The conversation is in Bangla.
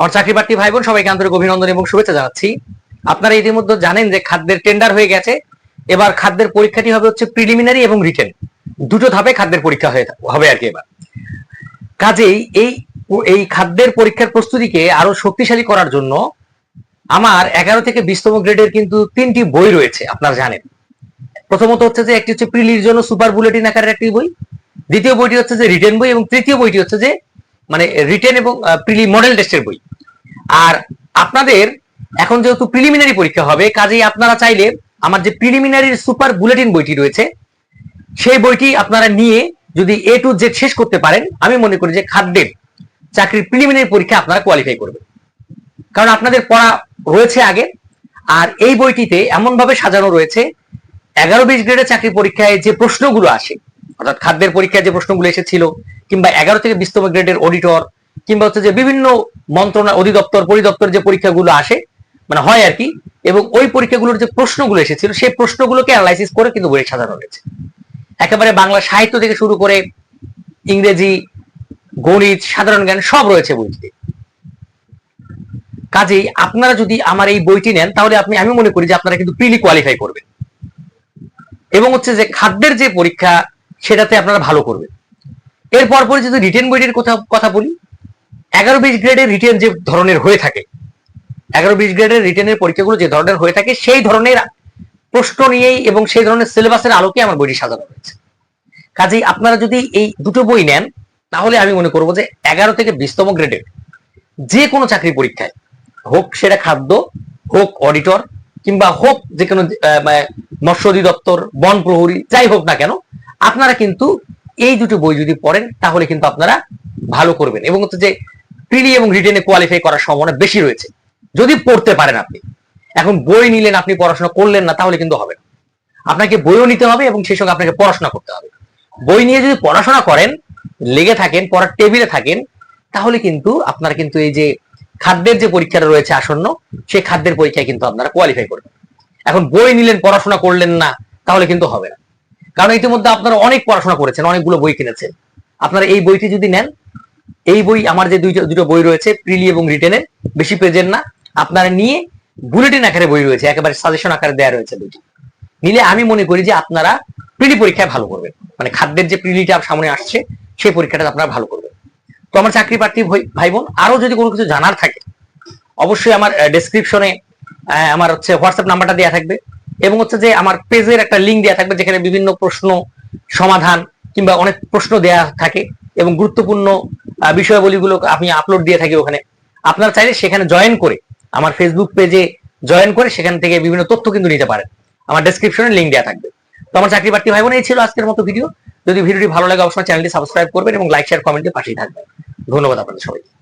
আমার চাকরি প্রার্থী ভাই বোন সবাইকে আন্তরিক অভিনন্দন এবং শুভেচ্ছা জানাচ্ছি। আপনারা ইতিমধ্যে জানেন যে খাদ্যের টেন্ডার হয়ে গেছে। এবার খাদ্যের পরীক্ষাটি হবে হচ্ছে প্রিলিমিনারি এবং রিটেন দুটো ধাপে খাদ্যের পরীক্ষা হবে আর কি এবার। কাজেই এই এই খাদ্যের পরীক্ষার প্রস্তুতিকে আরও শক্তিশালী করার জন্য আমার এগারো থেকে বিশতম গ্রেডের কিন্তু তিনটি বই রয়েছে, আপনারা জানেন। প্রথমত হচ্ছে যে একটি হচ্ছে প্রিলির জন্য সুপার বুলেটিন আকারের একটি বই। দ্বিতীয় বইটি হচ্ছে যে রিটেন বই এবং তৃতীয় বইটি হচ্ছে যে মানে রিটেন এবং প্রিলি মডেল টেস্টের বই। আর আপনাদের এখন যেহেতু প্রিলিমিনারি পরীক্ষা হবে, কাজেই আপনারা চাইলে আমার যে প্রিলিমিনারির সুপার বুলেটিন বইটি রয়েছে, সেই বইটি আপনারা নিয়ে যদি এ টু জেড শেষ করতে পারেন, আমি মনে করি যে খাদ্যের চাকরির প্রিলিমিনারি পরীক্ষা আপনারা কোয়ালিফাই করবেন। কারণ আপনাদের পড়া রয়েছে আগে, আর এই বইটিতে এমন ভাবে সাজানো রয়েছে এগারো বিশ গ্রেডের চাকরি পরীক্ষায় যে প্রশ্নগুলো আসে, অর্থাৎ খাদ্যের পরীক্ষায় যে প্রশ্নগুলো এসেছিল কিংবা এগারো থেকে বিশতম গ্রেডের অডিটর কিংবা হচ্ছে যে বিভিন্ন মন্ত্রণা, অধিদপ্তর, পরিদপ্তর যে পরীক্ষাগুলো আসে মানে হয় আর কি, এবং ওই পরীক্ষাগুলোর যে প্রশ্নগুলো এসেছিল, সেই প্রশ্নগুলোকে অ্যানালাইসিস করে কিন্তু বই সাজানো রয়েছে একেবারে বাংলা সাহিত্য থেকে শুরু করে ইংরেজি, গণিত, সাধারণ জ্ঞান সব রয়েছে বইটিতে কাজেই আপনারা যদি আমার এই বইটি নেন, তাহলে আপনি, আমি মনে করি যে আপনারা কিন্তু প্রিলি কোয়ালিফাই করবেন। এবং হচ্ছে যে খাদ্যের যে পরীক্ষা, সেটাতে আপনারা ভালো করবেন। এরপর পরে যদি রিটেন বইটির কথা কথা বলি এগারো বিশ গ্রেডের রিটেন যে ধরনের হয়ে থাকে এগারো বিশ গ্রেডের রিটেনের পরীক্ষাগুলো যে ধরনের হয়ে থাকে সেই ধরনের প্রশ্ন নিয়েই এবং সেই ধরনের সিলেবাসের আলোকে আমার বইটি সাজানো হয়েছে। কাজেই আপনারা যদি এই দুটো বই নেন তাহলে আমি মনে করব যে এগারো থেকে বিশতম গ্রেডের যে কোনো চাকরি পরীক্ষায় হোক সেটা খাদ্য হোক অডিটর কিংবা হোক যে কোনো আহ, মানে মৎস্য অধিদপ্তর বন প্রহরী যাই হোক না কেন আপনারা কিন্তু এই দুটো বই যদি পড়েন, তাহলে কিন্তু আপনারা ভালো করবেন। এবং হচ্ছে যে প্রিলি এবং রিটেনে কোয়ালিফাই করার সম্ভাবনা বেশি রয়েছে। যদি পড়তে পারেন আপনি, এখন বই নিলেন, আপনি পড়াশোনা করলেন না, তাহলে কিন্তু হবে আপনাকে বইও নিতে হবে এবং সেই সঙ্গে আপনাকে পড়াশোনা করতে হবে। বই নিয়ে যদি পড়াশোনা করেন, লেগে থাকেন, পড়ার টেবিলে থাকেন, তাহলে কিন্তু আপনার কিন্তু এই যে খাদ্যের যে পরীক্ষাটা রয়েছে আসন্ন, সেই খাদ্যের পরীক্ষায় কিন্তু আপনারা কোয়ালিফাই করবেন। এখন বই নিলেন, পড়াশোনা করলেন না, তাহলে কিন্তু হবে না। কারণ ইতিমধ্যে আপনারা অনেক পড়াশোনা করেছেন, অনেকগুলো বই কিনেছেন। আপনারা এই বইটি যদি নেন, এই বই আমার যে দুইটা, দুটো বই রয়েছে প্রিলি এবং রিটেনের বেশি পেজের না, আপনারা নিয়ে বুলেটিন আকারে বই রয়েছে, একেবারে সাজেশন আকারে দেওয়া রয়েছে বইটি। নিলে আমি মনে করি যে আপনারা প্রিলি পরীক্ষায় ভালো করবেন। মানে খাদ্যের যে প্রিলিটা সামনে আসছে, সেই পরীক্ষাটা আপনারা ভালো করবেন। তো আমার চাকরি প্রার্থী ভাই- ভাই বোন আরও যদি কোনো কিছু জানার থাকে, অবশ্যই আমার ডেসক্রিপশনে আমার হচ্ছে হোয়াটসঅ্যাপ নাম্বারটা দেওয়া থাকবে। এবং হচ্ছে যে আমার পেজের একটা লিঙ্ক দেওয়া থাকবে যেখানে বিভিন্ন প্রশ্ন সমাধান কিংবা অনেক প্রশ্ন দেয়া থাকে এবং গুরুত্বপূর্ণ বিষয়াবলীগুলো আমি আপলোড দিয়ে থাকি ওখানে। আপনারা চাইলে সেখানে জয়েন করে আমার ফেসবুক পেজে জয়েন করে সেখান থেকে বিভিন্ন তথ্য কিন্তু নিতে পারেন। আমার ডেসক্রিপশনে লিঙ্ক দেওয়া থাকবে। তো আমার চাকরি প্রার্থী ভাই বোন এই ছিল আজকের মতো ভিডিও যদি ভিডিওটি ভালো লাগে, অবশ্যই চ্যানেলটি সাবস্ক্রাইব করবেন এবং লাইক শেয়ার কমেন্টে পাঠিয়ে থাকবেন। ধন্যবাদ আপনাদের সবাইকে।